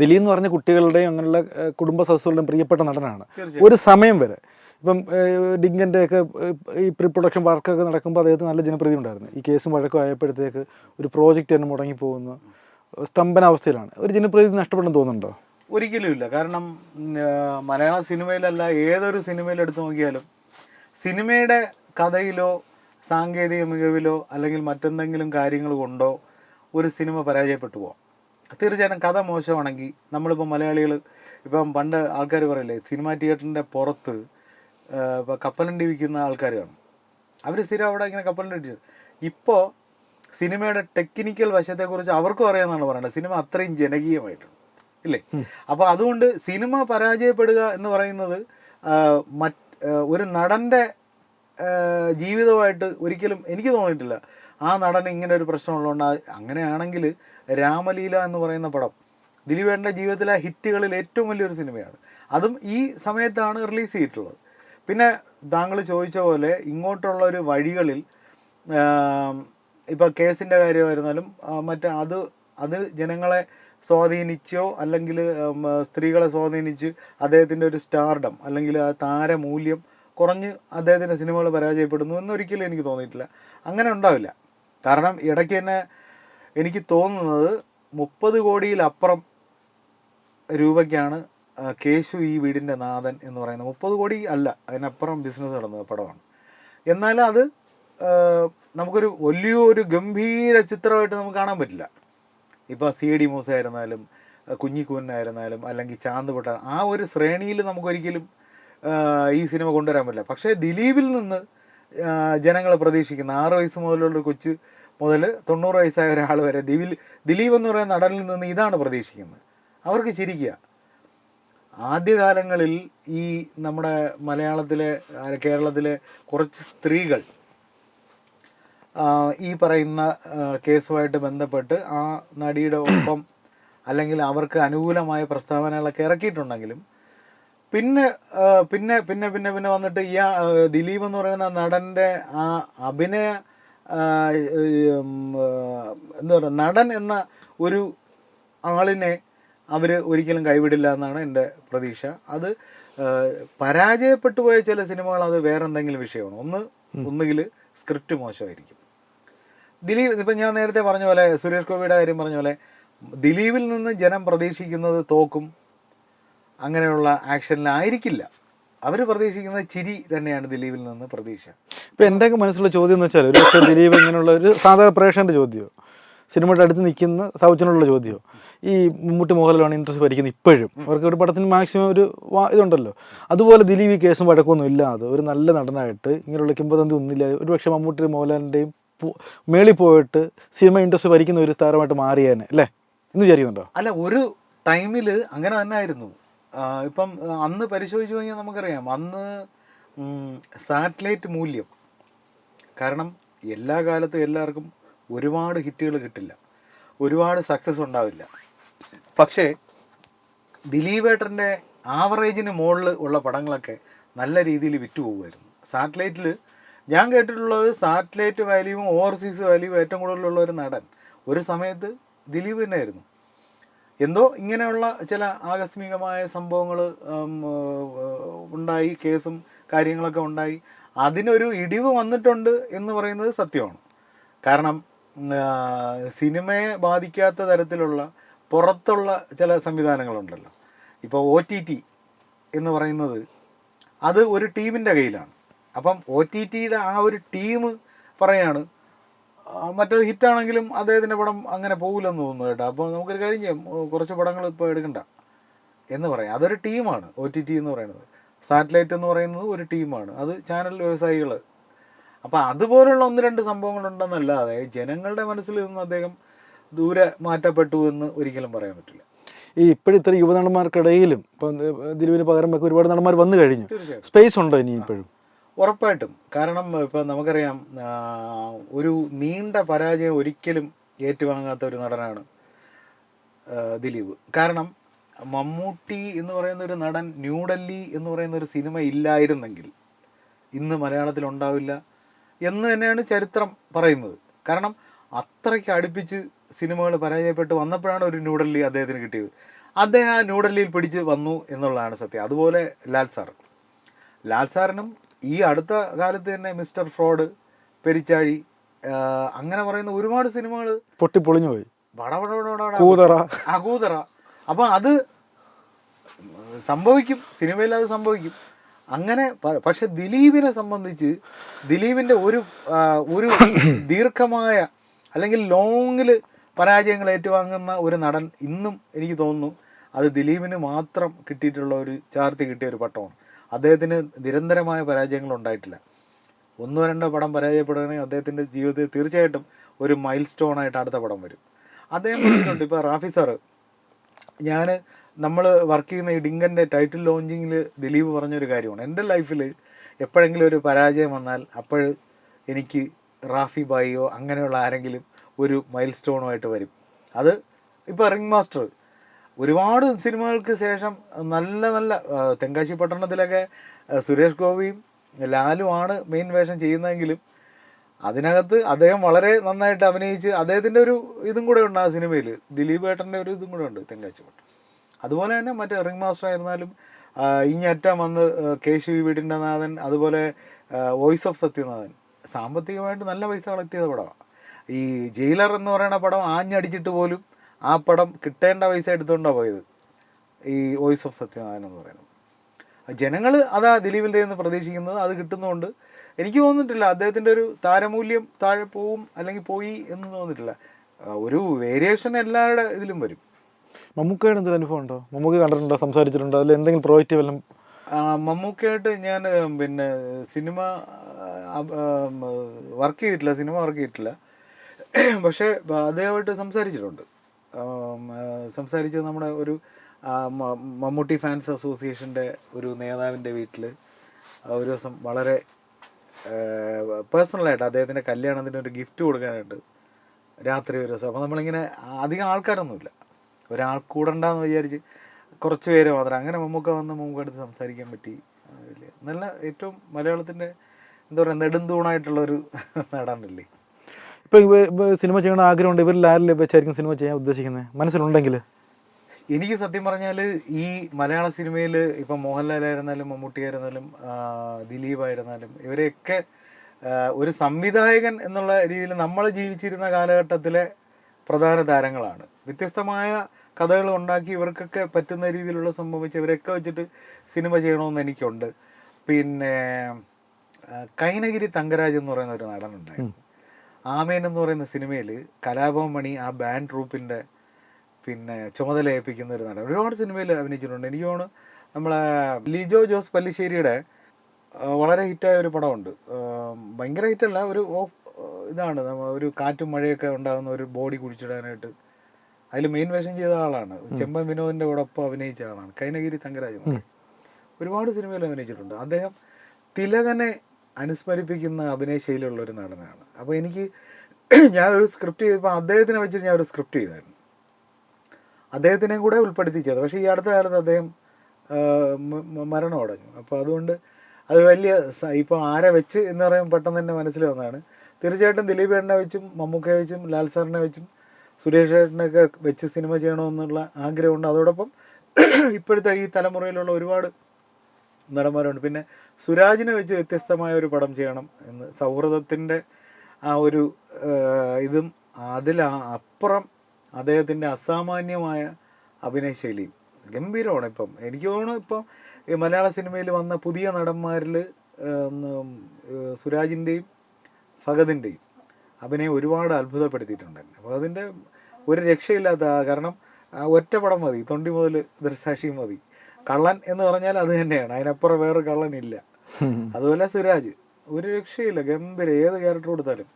ദിലീപ് എന്ന് പറഞ്ഞ കുട്ടികളുടെയും അങ്ങനെയുള്ള കുടുംബ സദസ്സുകളുടെയും പ്രിയപ്പെട്ട നടനാണ്. ഒരു സമയം വരെ. ഇപ്പം ഡിങ്കന്റെ ഒക്കെ ഈ പ്രീ പ്രൊഡക്ഷൻ വർക്കൊക്കെ നടക്കുമ്പോൾ അദ്ദേഹത്തിന് നല്ല ജനപ്രീതി ഉണ്ടായിരുന്നു. ഈ കേസും വഴക്കും ആയപ്പോഴത്തേക്ക് ഒരു പ്രോജക്റ്റ് തന്നെ മുടങ്ങി പോകുന്നു സ്തംഭനാവസ്ഥയിലാണ്. ഒരു ജനപ്രീതി നഷ്ടപ്പെടുന്നു തോന്നുന്നുണ്ടോ? ഒരിക്കലും ഇല്ല. കാരണം മലയാള സിനിമയിലല്ല ഏതൊരു സിനിമയിൽ എടുത്തു നോക്കിയാലും സിനിമയുടെ കഥയിലോ സാങ്കേതിക മികവിലോ അല്ലെങ്കിൽ മറ്റെന്തെങ്കിലും കാര്യങ്ങൾ കൊണ്ടോ ഒരു സിനിമ പരാജയപ്പെട്ടു പോവാം. തീർച്ചയായിട്ടും കഥ മോശമാണെങ്കിൽ നമ്മളിപ്പോൾ മലയാളികൾ ഇപ്പം പണ്ട് ആൾക്കാർ പറയില്ലേ സിനിമ തിയേറ്ററിന്റെ പുറത്ത് ഇപ്പോൾ കപ്പലണ്ടി വിൽക്കുന്ന ആൾക്കാർ കാണും. അവർ സ്ഥിരം അവിടെ ഇങ്ങനെ കപ്പലണ്ടി ഇടിച്ചു ഇപ്പോൾ സിനിമയുടെ ടെക്നിക്കൽ വശത്തെക്കുറിച്ച് അവർക്കും അറിയാമെന്നാണ് പറയുന്നത് സിനിമ അത്രയും ജനകീയമായിട്ടുണ്ട്. ഇല്ലേ? അപ്പോൾ അതുകൊണ്ട് സിനിമ പരാജയപ്പെടുക എന്ന് പറയുന്നത് മറ്റ് ഒരു നടന്റെ ജീവിതമായിട്ട് ഒരിക്കലും എനിക്ക് തോന്നിയിട്ടില്ല. ആ നടൻ ഇങ്ങനെ ഒരു പ്രശ്നമുള്ളതുകൊണ്ട് അങ്ങനെയാണെങ്കിൽ രാമലീല എന്ന് പറയുന്ന പടം. ദിലീപേട്ടന്റെ ജീവിതത്തിലെ ഹിറ്റുകളിൽ ഏറ്റവും വലിയൊരു സിനിമയാണ്. അതും ഈ സമയത്താണ് റിലീസ് ചെയ്തിട്ടുള്ളത്. പിന്നെ താങ്കൾ ചോദിച്ച പോലെ ഇങ്ങോട്ടുള്ള ഒരു വഴികളിൽ ഇപ്പോൾ കേസിന്റെ കാര്യമായിരുന്നാലും മറ്റ് അത് അത് ജനങ്ങളെ സ്വാധീനിച്ചോ അല്ലെങ്കിൽ സ്ത്രീകളെ സ്വാധീനിച്ച് അദ്ദേഹത്തിന്റെ ഒരു സ്റ്റാർഡം അല്ലെങ്കിൽ ആ താരമൂല്യം കുറഞ്ഞ് അദ്ദേഹത്തിന്റെ സിനിമകൾ പരാജയപ്പെടുന്നു എന്നൊരിക്കലും എനിക്ക് തോന്നിയിട്ടില്ല. അങ്ങനെ ഉണ്ടാവില്ല. കാരണം ഇടയ്ക്ക് തന്നെ എനിക്ക് തോന്നുന്നത് മുപ്പത് കോടിയിലപ്പുറം രൂപയ്ക്കാണ് കേശു ഈ വീടിന്റെ നാഥൻ എന്ന് പറയുന്നത്. മുപ്പത് കോടി അല്ല അതിനപ്പുറം ബിസിനസ് നടന്ന പടമാണ്. എന്നാലും അത് നമുക്കൊരു വലിയൊരു ഗംഭീര ചിത്രമായിട്ട് നമുക്ക് കാണാൻ പറ്റില്ല. ഇപ്പോൾ സി ഡി മൂസ ആയിരുന്നാലും കുഞ്ഞിക്കൂനായിരുന്നാലും അല്ലെങ്കിൽ ചാന്ത് പൊട്ട ആ ഒരു ശ്രേണിയിൽ നമുക്കൊരിക്കലും ഈ സിനിമ കൊണ്ടുവരാൻ പറ്റില്ല. പക്ഷേ ദിലീപിൽ നിന്ന് ജനങ്ങൾ പ്രതീക്ഷിക്കുന്ന ആറ് വയസ്സ് മുതലുള്ള കൊച്ച് മുതൽ തൊണ്ണൂറ് വയസ്സായ ഒരാൾ വരെ ദിവിൽ ദിലീപ് എന്ന് പറയുന്ന നടനിൽ നിന്ന് ഇതാണ് പ്രതീക്ഷിക്കുന്നത്. അവർക്ക് ചിരിക്കുക. ആദ്യകാലങ്ങളിൽ ഈ നമ്മുടെ മലയാളത്തിലെ കേരളത്തിലെ കുറച്ച് സ്ത്രീകൾ ഈ പറയുന്ന കേസുമായിട്ട് ബന്ധപ്പെട്ട് ആ നടിയുടെ ഒപ്പം അല്ലെങ്കിൽ അവർക്ക് അനുകൂലമായ പ്രസ്താവനകളൊക്കെ ഇറക്കിയിട്ടുണ്ടെങ്കിലും പിന്നെ പിന്നെ പിന്നെ പിന്നെ പിന്നെ വന്നിട്ട് ഈ ദിലീപ് എന്ന് പറയുന്ന നടന്റെ ആ അഭിനയ എന്താ പറയുക നടൻ എന്ന ഒരു ആളിനെ അവർ ഒരിക്കലും കൈവിടില്ല എന്നാണ് എന്റെ പ്രതീക്ഷ. അത് പരാജയപ്പെട്ടു പോയ ചില സിനിമകൾ അത് വേറെ എന്തെങ്കിലും വിഷയമാണ്. ഒന്ന് ഒന്നുകിൽ സ്ക്രിപ്റ്റ് മോശമായിരിക്കും. ദിലീപ് ഇപ്പം ഞാൻ നേരത്തെ പറഞ്ഞ പോലെ സുരേഷ് ഗോപിയുടെ കാര്യം പറഞ്ഞ പോലെ ദിലീപിൽ നിന്ന് ജനം പ്രതീക്ഷിക്കുന്നത് തോക്കും അങ്ങനെയുള്ള ആക്ഷനിലായിരിക്കില്ല. അവർ പ്രതീക്ഷിക്കുന്നത് ചിരി തന്നെയാണ് ദിലീപിൽ നിന്ന് പ്രതീക്ഷ. ഇപ്പം എന്റെയൊക്കെ മനസ്സിലുള്ള ചോദ്യം എന്ന് വെച്ചാൽ ഒരു പക്ഷേ ദിലീപ് ഇങ്ങനെയുള്ള ഒരു സാധാരണ പ്രേക്ഷകന്റെ ചോദ്യമോ? സിനിമയുടെ അടുത്ത് നിൽക്കുന്ന സൗജനുള്ള ചോദ്യമോ? ഈ മമ്മൂട്ടി മോഹൻലാലാണ് ഇൻട്രസ്റ്റ് ഭരിക്കുന്നത് ഇപ്പോഴും. അവർക്ക് ഒരു പടത്തിന് മാക്സിമം ഒരു ഇതുണ്ടല്ലോ. അതുപോലെ ദിലീപ് ഈ കേസും വഴക്കൊന്നും ഇല്ലാതെ ഒരു നല്ല നടനായിട്ട് ഇങ്ങനെയുള്ള കിംബദന്തി ഒന്നുമില്ല. ഒരു പക്ഷേ മമ്മൂട്ടി മോഹൻലാലിന്റെയും മേളിൽ പോയിട്ട് സിനിമ ഇൻട്രസ്റ്റ് ഭരിക്കുന്ന ഒരു താരമായിട്ട് മാറിയേനെ അല്ലേ? എന്ന് വിചാരിക്കുന്നുണ്ടോ? അല്ല ഒരു ടൈമിൽ അങ്ങനെ തന്നെ ആയിരുന്നു. ഇപ്പം അന്ന് പരിശോധിച്ച് കഴിഞ്ഞാൽ നമുക്കറിയാം. അന്ന് സാറ്റലൈറ്റ് മൂല്യം. കാരണം എല്ലാ കാലത്തും എല്ലാവർക്കും ഒരുപാട് ഹിറ്റുകൾ കിട്ടില്ല. ഒരുപാട് സക്സസ് ഉണ്ടാവില്ല. പക്ഷേ ദിലീപേട്ടന്റെ ആവറേജിന് മുകളിൽ ഉള്ള പടങ്ങളൊക്കെ നല്ല രീതിയിൽ വിറ്റ് പോകുമായിരുന്നു. സാറ്റലൈറ്റിൽ ഞാൻ കേട്ടിട്ടുള്ളത് സാറ്റലൈറ്റ് വാല്യൂവും ഓവർസീസ് വാല്യൂവും ഏറ്റവും കൂടുതലുള്ള ഒരു നടൻ. ഒരു സമയത്ത് ദിലീപ് തന്നെയായിരുന്നു. എന്തോ ഇങ്ങനെയുള്ള ചില ആകസ്മികമായ സംഭവങ്ങൾ ഉണ്ടായി കേസും കാര്യങ്ങളൊക്കെ ഉണ്ടായി. അതിനൊരു ഇടിവ് വന്നിട്ടുണ്ട് എന്ന് പറയുന്നത് സത്യമാണ്. കാരണം സിനിമയെ ബാധിക്കാത്ത തരത്തിലുള്ള പുറത്തുള്ള ചില സംവിധാനങ്ങളുണ്ടല്ലോ. ഇപ്പോൾ ഒ ടി ടി എന്ന് പറയുന്നത് അത് ഒരു ടീമിന്റെ കയ്യിലാണ്. അപ്പം ഒ ടി ടിയുടെ ആ ഒരു ടീം പറയാണ് മറ്റേത് ഹിറ്റാണെങ്കിലും അദ്ദേഹത്തിന്റെ പടം അങ്ങനെ പോകില്ലെന്ന് തോന്നുന്നു കേട്ടോ. അപ്പോൾ നമുക്കൊരു കാര്യം ചെയ്യാം. കുറച്ച് പടങ്ങൾ ഇപ്പോൾ എടുക്കണ്ട. എന്ന് പറയാം. അതൊരു ടീമാണ് ഒ ടി ടി എന്ന് പറയുന്നത്. സാറ്റലൈറ്റ് എന്ന് പറയുന്നത് ഒരു ടീമാണ്. അത് ചാനൽ വ്യവസായികൾ അപ്പോൾ അതുപോലുള്ള ഒന്ന് രണ്ട് സംഭവങ്ങളുണ്ടെന്നല്ലാതെ ജനങ്ങളുടെ മനസ്സിൽ നിന്ന് അദ്ദേഹം ദൂരെ മാറ്റപ്പെട്ടു എന്ന് ഒരിക്കലും പറയാൻ പറ്റില്ല. ഈ ഇപ്പോഴും ഇത്ര യുവനടന്മാർക്കിടയിലും ഇപ്പം ദിലീപിന് പകരം ഒക്കെ ഒരുപാട് നടന്മാർ വന്നു കഴിഞ്ഞു. സ്പേസ് ഉണ്ടോ ഇനി ഇപ്പോഴും? ഉറപ്പായിട്ടും. കാരണം ഇപ്പം നമുക്കറിയാം ഒരു നീണ്ട പരാജയം ഒരിക്കലും ഏറ്റുവാങ്ങാത്ത ഒരു നടനാണ് ദിലീപ്. കാരണം മമ്മൂട്ടി എന്ന് പറയുന്ന ഒരു നടൻ ന്യൂഡൽഹി എന്ന് പറയുന്ന ഒരു സിനിമ ഇല്ലായിരുന്നെങ്കിൽ ഇന്ന് മലയാളത്തിൽ ഉണ്ടാവില്ല എന്ന് തന്നെയാണ് ചരിത്രം പറയുന്നത്. കാരണം അത്രയ്ക്ക് അടുപ്പിച്ച് സിനിമകൾ പരാജയപ്പെട്ട് വന്നപ്പോഴാണ് ഒരു ന്യൂഡൽഹി അദ്ദേഹത്തിന് കിട്ടിയത്. അദ്ദേഹം ആ ന്യൂഡൽഹിയിൽ പിടിച്ച് വന്നു എന്നുള്ളതാണ് സത്യം. അതുപോലെ ലാൽ സാർ ലാൽ സാറിനും ഈ അടുത്ത കാലത്ത് തന്നെ മിസ്റ്റർ ഫ്രോഡ് പെരിച്ചാഴി അങ്ങനെ പറയുന്ന ഒരുപാട് സിനിമകൾ പൊട്ടി പൊളിഞ്ഞു പോയി കൂതറ. അകൂതറ അപ്പൊ അത് സംഭവിക്കും. സിനിമയിൽ അത് സംഭവിക്കും. അങ്ങനെ പക്ഷെ ദിലീപിനെ സംബന്ധിച്ച് ദിലീപിന്റെ ഒരു ഒരു ദീർഘമായ അല്ലെങ്കിൽ ലോങ്ങിൽ പരാജയങ്ങൾ ഏറ്റുവാങ്ങുന്ന ഒരു നടൻ ഇന്നും എനിക്ക് തോന്നുന്നു അത് ദിലീപിന് മാത്രം കിട്ടിയിട്ടുള്ള ഒരു ചാർത്തി കിട്ടിയ ഒരു പട്ടമാണ്. അദ്ദേഹത്തിന് നിരന്തരമായ പരാജയങ്ങൾ ഉണ്ടായിട്ടില്ല. ഒന്നോ രണ്ടോ പടം പരാജയപ്പെടുകയാണെങ്കിൽ അദ്ദേഹത്തിന്റെ ജീവിതത്തിൽ തീർച്ചയായിട്ടും ഒരു മൈൽ സ്റ്റോൺ ആയിട്ട് അടുത്ത പടം വരും. അദ്ദേഹം പറഞ്ഞിട്ടുണ്ട് ഇപ്പോൾ റാഫി സാറ് ഞാൻ നമ്മൾ വർക്ക് ചെയ്യുന്ന ഈ ടൈറ്റിൽ ലോഞ്ചിങ്ങിൽ ദിലീപ് പറഞ്ഞൊരു കാര്യമാണ്. എന്റെ ലൈഫിൽ എപ്പോഴെങ്കിലും ഒരു പരാജയം വന്നാൽ അപ്പോൾ എനിക്ക് റാഫി ബായിയോ അങ്ങനെയുള്ള ആരെങ്കിലും ഒരു മൈൽ സ്റ്റോണുമായിട്ട് വരും. അത് ഇപ്പോൾ റിംഗ് മാസ്റ്റർ ഒരുപാട് സിനിമകൾക്ക് ശേഷം നല്ല നല്ല തെങ്കാശി പട്ടണത്തിലൊക്കെ സുരേഷ് ഗോപിയും ലാലുമാണ് മെയിൻ വേഷം ചെയ്യുന്നതെങ്കിലും അതിനകത്ത് അദ്ദേഹം വളരെ നന്നായിട്ട് അഭിനയിച്ച് അദ്ദേഹത്തിന്റെ ഒരു ഇതും കൂടെ ഉണ്ട് ആ സിനിമയിൽ ദിലീപ് ഏട്ടന്റെ ഒരു ഇതും കൂടെ ഉണ്ട് തെങ്കാശി പട്ടണം. അതുപോലെ തന്നെ മറ്റേ റിംഗ് മാസ്റ്റർ ആയിരുന്നാലും ഇങ്ങറ്റം വന്ന് കെ കേശവി വീടിന്റെ നാഥൻ അതുപോലെ വോയിസ് ഓഫ് സത്യനാഥൻ. സാമ്പത്തികമായിട്ട് നല്ല പൈസ കളക്ട് ചെയ്ത പടമാണ് ഈ ജയിലർ എന്ന് പറയുന്ന പടം ആഞ്ഞടിച്ചിട്ട് പോലും ആ പടം കിട്ടേണ്ട പൈസ എടുത്തുകൊണ്ടാണ് പോയത്. ഈ വോയിസ് ഓഫ് സത്യനാഥൻ എന്ന് പറയുന്നത്. ജനങ്ങൾ അതാ ദിലീപിന്റെ നിന്ന് പ്രതീക്ഷിക്കുന്നത് അത് കിട്ടുന്നതുകൊണ്ട് എനിക്ക് തോന്നിട്ടില്ല അദ്ദേഹത്തിന്റെ ഒരു താരമൂല്യം താഴെ പോവും അല്ലെങ്കിൽ പോയി എന്ന് തോന്നിട്ടില്ല. ഒരു വേരിയേഷൻ എല്ലാവരുടെ ഇതിലും വരും. മമ്മൂക്കയുടെ എന്തെങ്കിലും അനുഭവം ഉണ്ടോ? മമ്മൂക്ക കണ്ടിട്ടുണ്ടോ? സംസാരിച്ചിട്ടുണ്ടോ? അതിൽ എന്തെങ്കിലും പ്രോജക്റ്റ് വല്ലതും? മമ്മൂക്കയായിട്ട് ഞാൻ പിന്നെ സിനിമ വർക്ക് ചെയ്തിട്ടില്ല സിനിമ വർക്ക് ചെയ്തിട്ടില്ല. പക്ഷേ അദ്ദേഹമായിട്ട് സംസാരിച്ചിട്ടുണ്ട്. സംസാരിച്ചത് നമ്മുടെ ഒരു മമ്മൂട്ടി ഫാൻസ് അസോസിയേഷന്റെ ഒരു നേതാവിന്റെ വീട്ടിൽ ഒരു ദിവസം വളരെ പേഴ്സണലായിട്ട് അദ്ദേഹത്തിന്റെ കല്യാണത്തിന് ഒരു ഗിഫ്റ്റ് കൊടുക്കാനായിട്ട് രാത്രി ഒരു ദിവസം. അപ്പോൾ നമ്മളിങ്ങനെ അധികം ആൾക്കാരൊന്നുമില്ല. ഒരാൾ കൂടണ്ടെന്ന് വിചാരിച്ച് കുറച്ച് പേര് മാത്രം. അങ്ങനെ മമ്മൂക്ക വന്ന് മമ്മൂക്ക അടുത്ത് സംസാരിക്കാൻ പറ്റി. നല്ല ഏറ്റവും മലയാളത്തിന്റെ എന്താ പറയുക നെടുന്തൂണായിട്ടുള്ളൊരു നടനല്ലേ? ഇപ്പൊ ഇവ- സിനിമ ചെയ്യണ ആഗ്രഹമുണ്ട്. ഇവരിൽ ആരിൽ വെച്ചായിരിക്കും സിനിമ ചെയ്യാൻ ഉദ്ദേശിക്കുന്നത് മനസ്സിലുണ്ടെങ്കിൽ എനിക്ക് സത്യം പറഞ്ഞാൽ ഈ മലയാള സിനിമയിൽ ഇപ്പം മോഹൻലാൽ ആയിരുന്നാലും മമ്മൂട്ടി ആയിരുന്നാലും ദിലീപ് ആയിരുന്നാലും ഇവരെയൊക്കെ ഒരു സംവിധായകൻ എന്നുള്ള രീതിയിൽ നമ്മൾ ജീവിച്ചിരുന്ന കാലഘട്ടത്തിലെ പ്രധാന താരങ്ങളാണ്. വ്യത്യസ്തമായ കഥകൾ ഉണ്ടാക്കി ഇവർക്കൊക്കെ പറ്റുന്ന രീതിയിലുള്ള സംഭവിച്ച് ഇവരൊക്കെ വെച്ചിട്ട് സിനിമ ചെയ്യണമെന്ന് എനിക്കുണ്ട്. പിന്നെ കൈനഗിരി തങ്കരാജ് എന്ന് പറയുന്ന ഒരു നടനുണ്ടായിരുന്നു. ആമേൻ എന്ന് പറയുന്ന സിനിമയിൽ കലാഭവൻ മണി ആ ബാൻഡ് ട്രൂപ്പിന്റെ പിന്നെ ചുമതല ഏൽപ്പിക്കുന്ന ഒരു നടൻ. ഒരുപാട് സിനിമയിൽ അഭിനയിച്ചിട്ടുണ്ട്. എനിക്ക് തോന്നുന്നു നമ്മളെ ലിജോ ജോസ് പല്ലിശ്ശേരിയുടെ വളരെ ഹിറ്റായ ഒരു പടമുണ്ട്. ഭയങ്കര ഹിറ്റല്ല ഒരു ഓഫ് ഇതാണ്. നമ്മൾ ഒരു കാറ്റും മഴയൊക്കെ ഉണ്ടാകുന്ന ഒരു ബോഡി കുഴിച്ചിടാനായിട്ട് അതിൽ മെയിൻ വേഷം ചെയ്ത ആളാണ്. ചെമ്പൻ വിനോദിന്റെ കൂടെ ഒപ്പം അഭിനയിച്ച ആളാണ്. കൈനഗിരി തങ്കരാജ് ഒരുപാട് സിനിമയിൽ അഭിനയിച്ചിട്ടുണ്ട്. അദ്ദേഹം തിലകനെ അനുസ്മരിപ്പിക്കുന്ന അഭിനയശൈലിയുള്ള ഒരു നടനാണ്. അപ്പോൾ എനിക്ക് ഞാൻ ഒരു സ്ക്രിപ്റ്റ് ചെയ്തപ്പോൾ അദ്ദേഹത്തിനെ വെച്ചിട്ട് ഞാൻ ഒരു സ്ക്രിപ്റ്റ് ചെയ്തായിരുന്നു. അദ്ദേഹത്തിനെയും കൂടെ ഉൾപ്പെടുത്തി ചെയ്തത് പക്ഷേ ഈ അടുത്ത കാലത്ത് അദ്ദേഹം ആ, മ- മ- മരണം അടഞ്ഞു. അപ്പോൾ അതുകൊണ്ട് അത് വലിയ ഇപ്പോൾ ആരെ വെച്ച് എന്ന് പറയുമ്പോൾ പെട്ടെന്ന് തന്നെ മനസ്സിൽ വന്നതാണ്. തീർച്ചയായിട്ടും ദിലീപ് ഏട്ടനെ വെച്ചും മമ്മൂക്കയെ വെച്ചും ലാൽ സാറിനെ വെച്ചും സുരേഷ് ഏട്ടനൊക്കെ വെച്ച് സിനിമ ചെയ്യണമെന്നുള്ള ആഗ്രഹമുണ്ട്. അതോടൊപ്പം ഇപ്പോഴത്തെ ഈ തലമുറയിലുള്ള ഒരുപാട് നടന്മാരുണ്ട്. പിന്നെ സുരാജിനെ വെച്ച് വ്യത്യസ്തമായ ഒരു പടം ചെയ്യണം എന്ന് സൗഹൃദത്തിന്റെ ആ ഒരു ഇതും അതിൽ അപ്പുറം അദ്ദേഹത്തിന്റെ അസാമാന്യമായ അഭിനയ ശൈലിയും ഗംഭീരമാണ് ഇപ്പം. എനിക്ക് തോന്നുന്നു ഇപ്പം ഈ മലയാള സിനിമയിൽ വന്ന പുതിയ നടന്മാരിൽ സുരാജിന്റെയും ഫഹദിന്റെയും അഭിനയം ഒരുപാട് അത്ഭുതപ്പെടുത്തിയിട്ടുണ്ട്. അപ്പോൾ അതിന്റെ ഒരു രക്ഷയില്ലാത്ത കാരണം ഒറ്റ പടം മതി. തൊണ്ടി മുതൽ ദൃസാക്ഷി മതി. കള്ളൻ എന്ന് പറഞ്ഞാൽ അത് തന്നെയാണ്. അതിനപ്പുറം വേറെ ഇല്ല അതുപോലെ സുരാജ്. ഒരു രക്ഷയില്ല. ഗംഭീര. ഏത് ക്യാരക്ടർ കൊടുത്താലും.